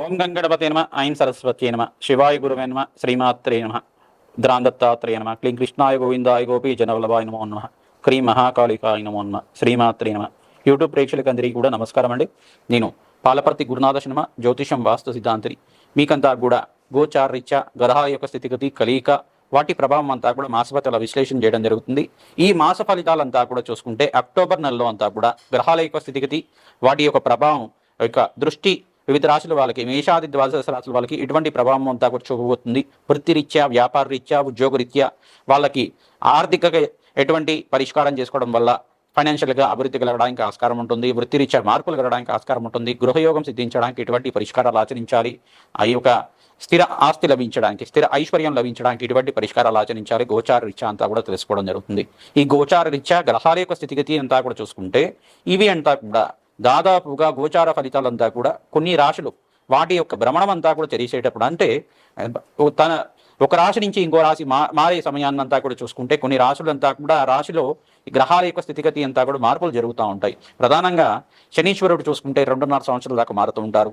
ఓం గంగణపతే నమ ఐం సరస్వతి నమ శివాయ గురువే నమ శ్రీమాత్రే నమ ద్రాందత్తాత్రేయ నమ క్లీం కృష్ణాయ గోవిందాయ గోపీ జనవల్లభాయ నమో నమ క్రీం మహాకాళికాయ నమో నమ శ్రీమాత్రే నమ. యూట్యూబ్ ప్రేక్షకులందరికీ కూడా నమస్కారం అండి. నేను పాలపర్తి గురునాథ శర్మ జ్యోతిషం వాస్తు సిద్ధాంతిని మీకంతా కూడా గోచారరీత్యా గ్రహాల యొక్క స్థితిగతి కలియిక వాటి ప్రభావం అంతా కూడా మాసఫలితాల విశ్లేషణ చేయడం జరుగుతుంది. ఈ మాస ఫలితాలంతా కూడా చూసుకుంటే అక్టోబర్ నెలలో అంతా కూడా గ్రహాల యొక్క స్థితిగతి వాటి యొక్క ప్రభావం యొక్క దృష్టి వివిధ రాశుల వాళ్ళకి మేషాది ద్వాదశ రాశుల వాళ్ళకి ఎటువంటి ప్రభావం అంతా కూడా చూపబోతుంది. వృత్తిరీత్యా వ్యాపార రీత్యా ఉద్యోగ రీత్యా వాళ్ళకి ఆర్థిక ఎటువంటి పరిష్కారం చేసుకోవడం వల్ల ఫైనాన్షియల్గా అభివృద్ధి కలగడానికి ఆస్కారం ఉంటుంది. వృత్తిరీత్యా మార్పులు కలగడానికి ఆస్కారం ఉంటుంది. గృహయోగం సిద్ధించడానికి ఎటువంటి పరిష్కారాలు ఆచరించాలి? ఆ యొక్క స్థిర ఆస్తి లభించడానికి స్థిర ఐశ్వర్యం లభించడానికి ఇటువంటి పరిష్కారాలు ఆచరించాలి? గోచార రీత్యా అంతా కూడా తెలుసుకోవడం జరుగుతుంది. ఈ గోచార రీత్యా గ్రహాల యొక్క స్థితిగతి అంతా కూడా చూసుకుంటే ఇవి అంతా కూడా దాదాపుగా గోచార ఫలితాలంతా కూడా కొన్ని రాశులు వాటి యొక్క భ్రమణం అంతా కూడా తెలిసేటప్పుడు అంటే తన ఒక రాశి నుంచి ఇంకో రాశి మా మారే సమయాన్నంతా కూడా చూసుకుంటే కొన్ని రాశులంతా కూడా ఆ రాశిలో గ్రహాల యొక్క స్థితిగతి అంతా కూడా మార్పులు జరుగుతూ ఉంటాయి. ప్రధానంగా శనీశ్వరుడు చూసుకుంటే రెండున్నర సంవత్సరాల దాకా మారుతూ ఉంటారు.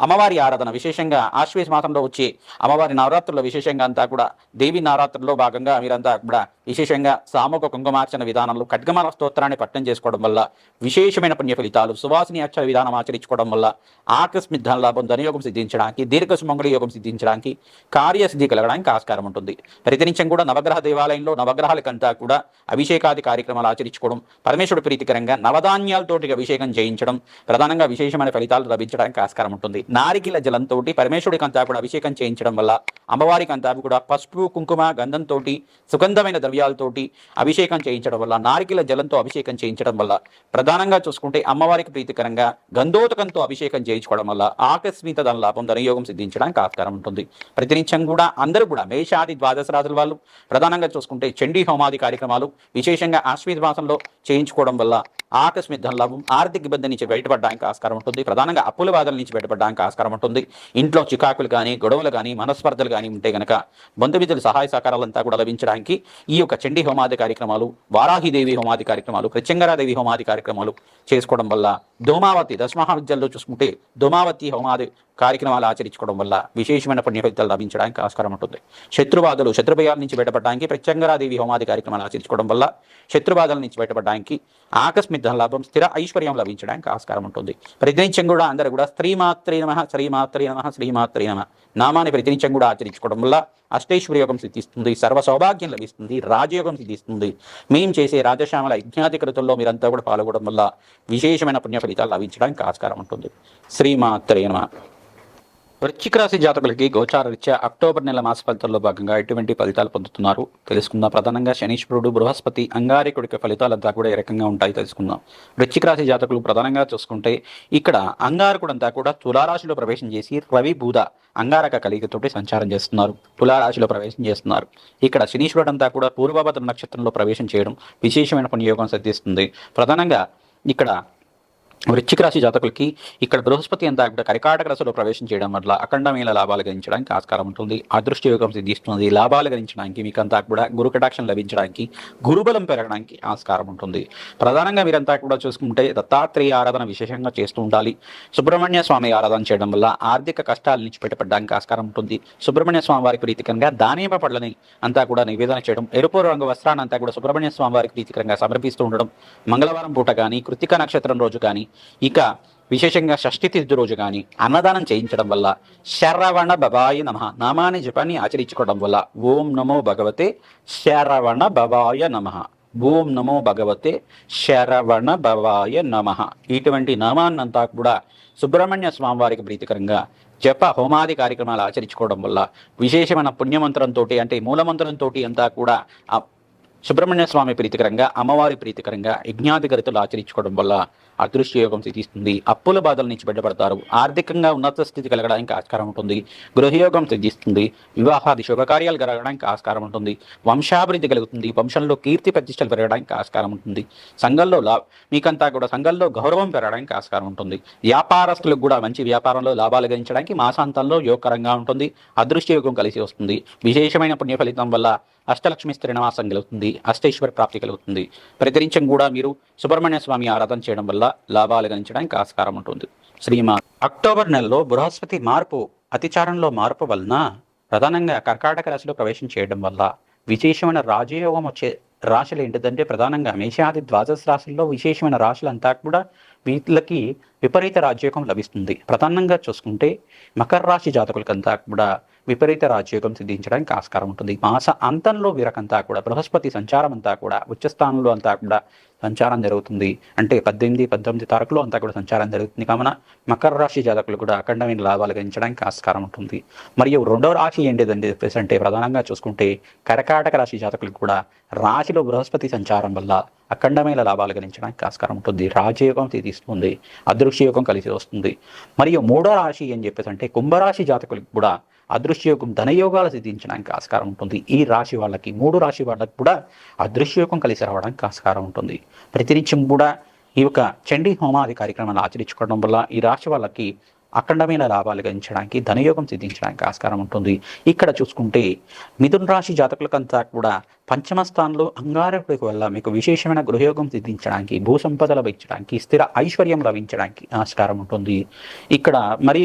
అమ్మవారి ఆరాధన విశేషంగా ఆశ్వేష మాసంలో వచ్చే అమ్మవారి నవరాత్రుల్లో విశేషంగా అంతా కూడా దేవి నవరాత్రుల్లో భాగంగా మీరంతా కూడా విశేషంగా సామూహిక కుంకుమార్చన విధానంలో ఖడ్గమాల స్తోత్రాన్ని పట్టణం చేసుకోవడం వల్ల విశేషమైన పుణ్య ఫలితాలు సువాసిని అక్షర విధానం ఆచరించుకోవడం వల్ల ఆకస్మిక లాభం ధనయోగం సిద్ధించడానికి దీర్ఘ సుమంగళ యోగం సిద్ధించడానికి కార్యసిద్ధి కలగడానికి ఆస్కారం ఉంటుంది. ప్రతినిత్యం కూడా నవగ్రహ దేవాలయంలో నవగ్రహాలకంతా కూడా అభిషేకాది కార్యక్రమాలు ఆచరించుకోవడం పరమేశ్వరుడు ప్రీతికరంగా నవధాన్యాలతోటి అభిషేకం చేయించడం ప్రధానంగా విశేషమైన ఫలితాలు లభించడానికి ఆస్కారం ఉంటుంది. నారికిల జలంతో పరమేశ్వరుడికి అంతా కూడా అభిషేకం చేయించడం వల్ల అమ్మవారికి అంతా కూడా పసుపు కుంకుమ గంధంతో సుగంధమైన ద్రవ్యాలతోటి అభిషేకం చేయించడం వల్ల నారికిల జలంతో అభిషేకం చేయించడం వల్ల ప్రధానంగా చూసుకుంటే అమ్మవారికి ప్రీతికరంగా గంధోతకంతో అభిషేకం చేయించుకోవడం వల్ల ఆకస్మిక ధన లాభం ధనయోగం సిద్ధించడానికి ఆస్కారం ఉంటుంది. ప్రతినిత్యం కూడా అందరూ కూడా మేషాది ద్వాదశ రాజుల వాళ్ళు ప్రధానంగా చూసుకుంటే చండీ హోమాది కార్యక్రమాలు విశేషంగా ఆశ్వీత మాసంలో చేయించుకోవడం వల్ల ఆకస్మిక ధన లాభం ఆర్థిక ఇబ్బంది నుంచి బయటపడడానికి ఆస్కారం ఉంటుంది. ప్రధానంగా అప్పుల బాధల నుంచి బయటపడడానికి ఆస్కారం ఉంటుంది. ఇంట్లో చికాకులు కానీ గొడవలు కానీ మనస్పర్ధలు కానీ ఉంటే గనక బంధుమిత్రుల సహాయ సహకారాలంతా కూడా లభించడానికి ఈ యొక్క చండీ హోమాది కార్యక్రమాలు వారాహిదేవి హోమాది కార్యక్రమాలు కృత్యంగరాదేవి హోమాది కార్యక్రమాలు చేసుకోవడం వల్ల దోమావతి దశమహావిద్యల్లో చూసుకుంటే దోమావతి హోమాది కార్యక్రమాలు ఆచరించుకోవడం వల్ల విశేషమైన పుణ్య ఫలితాలు లభించడానికి ఆస్కారం ఉంటుంది. శత్రుబాధలు శత్రుభయాల నుంచి బయటపడడానికి ప్రత్యంగరాదేవి హోమాది కార్యక్రమాలు ఆచరించుకోవడం వల్ల శత్రుబాధల నుంచి బయటపడడానికి ఆకస్మిక లాభం స్థిర ఐశ్వర్యం లభించడానికి ఆస్కారం ఉంటుంది. ప్రతినిత్యం కూడా అందరూ కూడా స్త్రీమాత్రే నమ శ్రీమాత్రే నమ శ్రీమాత్రే నమ. నామాన్ని ప్రతినిత్యం కూడా ఆచరించుకోవడం వల్ల అష్టైశ్వర్య యోగం సిద్ధిస్తుంది సర్వ సౌభాగ్యం లభిస్తుంది రాజయోగం సిద్ధిస్తుంది. మేము చేసే రాజశ్యామల యజ్ఞాది కృతుల్లో మీరంతా కూడా పాల్గొనడం వల్ల విశేషమైన పుణ్య ఫలితాలు లభించడానికి ఆస్కారం ఉంటుంది. శ్రీమాత్రే వృశ్చిక రాశి జాతకులకి గోచార రీత్యా అక్టోబర్ నెల మాస ఫలితాల్లో భాగంగా ఎటువంటి ఫలితాలు పొందుతున్నారు? తెలుసుకుందాం. ప్రధానంగా శనీశ్వరుడు బృహస్పతి అంగారకుడికి ఫలితాలంతా కూడా ఏ రకంగా ఉంటాయి తెలుసుకుందాం. వృశ్చిక రాశి జాతకులు ప్రధానంగా చూసుకుంటే ఇక్కడ అంగారకుడు అంతా కూడా తులారాశిలో ప్రవేశం చేసి రవి బూధ అంగారక కలిగితోటి సంచారం చేస్తున్నారు. తులారాశిలో ప్రవేశం చేస్తున్నారు. ఇక్కడ శనీశ్వరుడు అంతా కూడా పూర్వభద్ర నక్షత్రంలో ప్రవేశం చేయడం విశేషమైన పునియోగం సిద్ధిస్తుంది. ప్రధానంగా ఇక్కడ వృశ్చిక రాశి జాతకులకి ఇక్కడ బృహస్పతి అంతా కూడా కరికాటక రాశిలో ప్రవేశం చేయడం వల్ల అఖండమైన లాభాలు గణించడానికి ఆస్కారం ఉంటుంది. అదృష్ట యోగం సిద్ధిస్తుంది. లాభాలు గణించడానికి మీకంతా కూడా గురు కటాక్షం లభించడానికి గురుబలం పెరగడానికి ఆస్కారం ఉంటుంది. ప్రధానంగా మీరంతా కూడా చూసుకుంటే దత్తాత్రేయ ఆరాధన విశేషంగా చేస్తూ ఉండాలి. సుబ్రహ్మణ్య స్వామి ఆరాధన చేయడం వల్ల ఆర్థిక కష్టాల నుంచి పెట్టబడడానికి ఆస్కారం ఉంటుంది. సుబ్రహ్మణ్య స్వామి వారికి ప్రీతికరంగా దానిమ్మ పళ్ళని అంతా కూడా నివేదన చేయడం ఎరుపు రంగు వస్త్రాన్ని అంతా కూడా సుబ్రహ్మణ్య స్వామి వారికి ప్రీతికరంగా సమర్పిస్తూ ఉండడం మంగళవారం పూట కానీ కృతిక నక్షత్రం రోజు కానీ ఇక విశేషంగా షష్ఠి తిథి రోజు కానీ అన్నదానం చేయించడం వల్ల శరవణ బబాయి నమ. నామాని జపాన్ని ఆచరించుకోవడం వల్ల ఓం నమో భగవతే శరవణ బబాయ నమ. ఓం నమో భగవతే శరవణ భవాయ నమ. ఇటువంటి నామాన్నంతా కూడా సుబ్రహ్మణ్య స్వామి వారికి ప్రీతికరంగా జప హోమాది కార్యక్రమాలు ఆచరించుకోవడం వల్ల విశేషమైన పుణ్యమంత్రంతో అంటే మూలమంత్రంతో అంతా కూడా సుబ్రహ్మణ్య స్వామి ప్రీతికరంగా అమ్మవారి ప్రీతికరంగా యజ్ఞాధికరితలు ఆచరించుకోవడం వల్ల అదృశ్య యోగం సిద్ధిస్తుంది. అప్పుల బాధల నుంచి బయటపడతారు. ఆర్థికంగా ఉన్నత స్థితి కలగడానికి ఆస్కారం ఉంటుంది. గృహయోగం సిద్ధిస్తుంది. వివాహాది శుభకార్యాలు కలగడానికి ఆస్కారం ఉంటుంది. వంశాభివృద్ధి కలుగుతుంది. వంశంలో కీర్తి ప్రతిష్టలు పెరగడానికి ఆస్కారం ఉంటుంది. సంఘంలో లా మీకంతా కూడా సంఘంలో గౌరవం పెరగడానికి ఆస్కారం ఉంటుంది. వ్యాపారస్తులకు కూడా మంచి వ్యాపారంలో లాభాలు గణించడానికి మాసాంతంలో యోగకరంగా ఉంటుంది. అదృశ్య యోగం కలిసి వస్తుంది. విశేషమైన పుణ్య ఫలితం వల్ల అష్టలక్ష్మి స్థిరనివాసం కలుగుతుంది అష్టేశ్వర ప్రాప్తి కలుగుతుంది. ప్రతిరించం కూడా మీరు సుబ్రహ్మణ్య స్వామి ఆరాధన చేయడం వల్ల లాభాలు గణించడానికి ఆస్కారం ఉంటుంది. శ్రీమా అక్టోబర్ నెలలో బృహస్పతి మార్పు అతిచారంలో మార్పు వలన ప్రధానంగా కర్కాటక రాశిలో ప్రవేశం చేయడం వల్ల విశేషమైన రాజయోగం వచ్చే రాశులు ఏంటిదంటే ప్రధానంగా మేషాది ద్వాదశ రాశుల్లో విశేషమైన రాశులంతా కూడా వీళ్ళకి విపరీత రాజయోగం లభిస్తుంది. ప్రధానంగా చూసుకుంటే మకర రాశి జాతకులకంతా కూడా విపరీత రాజయోగం సిద్ధించడానికి ఆస్కారం ఉంటుంది. మాస అంతంలో వీరకంతా కూడా బృహస్పతి సంచారం అంతా కూడా ఉచ్చస్థానంలో అంతా కూడా సంచారం జరుగుతుంది. అంటే పద్దెనిమిది పద్దెనిమిది తారీఖులో అంతా కూడా సంచారం జరుగుతుంది. కావున మకర రాశి జాతకులు కూడా అఖండమైన లాభాలు గణించడానికి ఆస్కారం ఉంటుంది. మరియు రెండో రాశి ఏంటిదండి? చెప్పేసి అంటే ప్రధానంగా చూసుకుంటే కరకాటక రాశి జాతకులకు కూడా రాశిలో బృహస్పతి సంచారం వల్ల అఖండమైన లాభాలు గణించడానికి ఆస్కారం ఉంటుంది. రాజయోగం తీస్తుంది అదృశ్యయోగం కలిసి వస్తుంది. మరియు మూడో రాశి అని చెప్పేసి అంటే కుంభరాశి జాతకులకు కూడా అదృశ్యయోగం ధనయోగాలు సిద్ధించడానికి ఆస్కారం ఉంటుంది. ఈ రాశి వాళ్ళకి మూడు రాశి వాళ్ళకి కూడా అదృశ్యయోగం కలిసి రావడానికి ఆస్కారం ఉంటుంది. ప్రతినిత్యం కూడా ఈ యొక్క చండీ హోమాది కార్యక్రమాలు ఆచరించుకోవడం వల్ల ఈ రాశి వాళ్ళకి అఖండమైన లాభాలు గణించడానికి ధనయోగం సిద్ధించడానికి ఆస్కారం ఉంటుంది. ఇక్కడ చూసుకుంటే మిథున రాశి జాతకులకంతా కూడా పంచమ స్థానంలో అంగారకుడికి వల్ల మీకు విశేషమైన గృహయోగం సిద్ధించడానికి భూ సంపద లభించడానికి స్థిర ఐశ్వర్యం లభించడానికి ఆస్కారం ఉంటుంది. ఇక్కడ మరి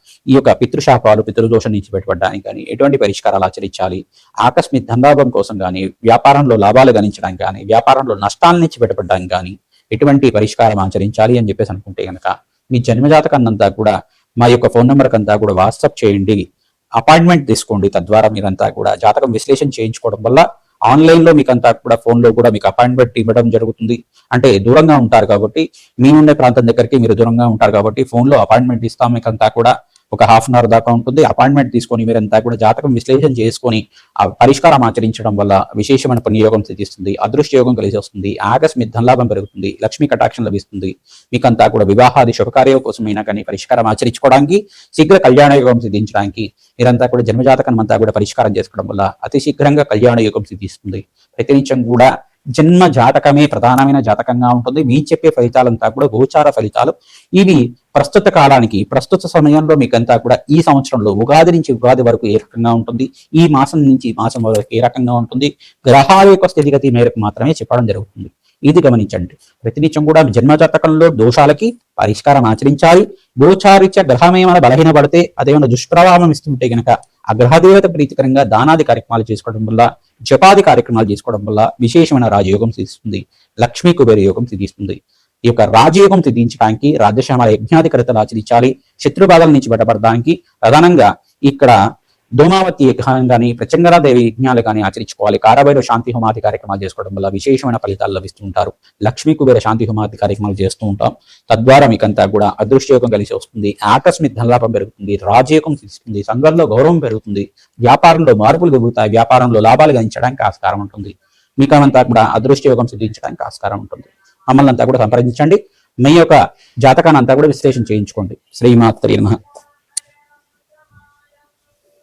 ఈ యొక్క పితృశాపాలు పితృదోషం నుంచి బయటపడడానికి కానీ ఎటువంటి పరిష్కారాలు ఆచరించాలి? ఆకస్మిక ధనాభం కోసం కానీ వ్యాపారంలో లాభాలు గణించడానికి కానీ వ్యాపారంలో నష్టాల నుంచి బయటపడడానికి కానీ ఎటువంటి పరిష్కారం ఆచరించాలి అని చెప్పేసి అనుకుంటే కనుక మీ జన్మజాతకాన్నంతా కూడా మా యొక్క ఫోన్ నెంబర్కి అంతా కూడా వాట్సాప్ చేయండి. అపాయింట్మెంట్ తీసుకోండి. తద్వారా మీరంతా కూడా జాతకం విశ్లేషణ చేయించుకోవడం వల్ల ఆన్లైన్లో మీకు అంతా కూడా ఫోన్లో కూడా మీకు అపాయింట్మెంట్ ఇవ్వడం జరుగుతుంది. అంటే దూరంగా ఉంటారు కాబట్టి మీ ఉండే ప్రాంతం దగ్గరికి మీరు దూరంగా ఉంటారు కాబట్టి ఫోన్లో అపాయింట్మెంట్ ఇస్తాం మీకు అంతా కూడా. ఒక హాఫ్ అన్ అవర్ దాకా ఉంటుంది. అపాయింట్మెంట్ తీసుకొని మీరంతా కూడా జాతకం విశ్లేషణ చేసుకొని ఆ పరిష్కారం ఆచరించడం వల్ల విశేషమైన పుణ్యయోగం సిద్ధిస్తుంది. అదృష్ట యోగం కలిసి వస్తుంది. ఆకస్మిక ధనలాభం పెరుగుతుంది. లక్ష్మీ కటాక్షం లభిస్తుంది. మీకంతా కూడా వివాహాది శుభకార్యం కోసమైనా కానీ పరిష్కారం ఆచరించుకోవడానికి శీఘ్ర కళ్యాణ యోగం సిద్ధించడానికి మీరంతా కూడా జన్మజాతకం అంతా కూడా పరిష్కారం చేసుకోవడం వల్ల అతి శీఘ్రంగా కళ్యాణ యోగం సిద్ధిస్తుంది. ప్రతినిత్యం కూడా జన్మ జాతకమే ప్రధానమైన జాతకంగా ఉంటుంది. మీ చెప్పే ఫలితాలంతా కూడా గోచార ఫలితాలు. ఇవి ప్రస్తుత కాలానికి ప్రస్తుత సమయంలో మీకంతా కూడా ఈ సంవత్సరంలో ఉగాది నుంచి ఉగాది వరకు ఏ రకంగా ఉంటుంది? ఈ మాసం నుంచి మాసం వరకు ఏ రకంగా ఉంటుంది? గ్రహాల యొక్క స్థితిగతి మేరకు మాత్రమే చెప్పడం జరుగుతుంది. ఇది గమనించండి. ప్రతినిత్యం కూడా జన్మ జాతకంలో దోషాలకి పరిష్కారం ఆచరించాలి. గోచారిత్య గ్రహం ఏమైనా బలహీనపడితే అదేమైనా దుష్ప్రభావం ఇస్తుంటే గనక ఆ గ్రహదేవత ప్రీతికరంగా దానాది కార్యక్రమాలు చేసుకోవడం వల్ల జపాది కార్యక్రమాలు చేసుకోవడం వల్ల విశేషమైన రాజయోగం సిద్ధిస్తుంది. లక్ష్మీ కుబేర యోగం సిద్ధిస్తుంది. ఈ యొక్క రాజయోగం సిద్ధించడానికి రాజ్యశ్యామ యజ్ఞాధికరతలు ఆచరించాలి. శత్రుబాధల నుంచి బయటపడడానికి ప్రధానంగా ఇక్కడ దోమావతి యజ్ఞానం కానీ ప్రచంగరాదేవి యజ్ఞాలు కానీ ఆచరించుకోవాలి. కారభైరవ శాంతి హోమాది కార్యక్రమాలు చేసుకోవడం వల్ల విశేషమైన ఫలితాలు లభిస్తూ ఉంటారు. లక్ష్మీ కుబేర శాంతి హోమాది కార్యక్రమాలు చేస్తూ ఉంటాం. తద్వారా మీకంతా కూడా అదృష్టయోగం కలిసి వస్తుంది. ఆకస్మిక ధనలాభం పెరుగుతుంది. రాజయోగం సిద్ధిస్తుంది సంఘంలో గౌరవం పెరుగుతుంది. వ్యాపారంలో మార్పులు పెరుగుతాయి వ్యాపారంలో లాభాలు గణించడానికి ఆస్కారం ఉంటుంది. మీకంతా కూడా అదృష్టయోగం సిద్ధించడానికి ఆస్కారం ఉంటుంది. మమ్మల్ని అంతా కూడా సంప్రదించండి. మీ యొక్క జాతకాన్ని అంతా కూడా విశ్లేషణ చేయించుకోండి. శ్రీమాత్రి నమః.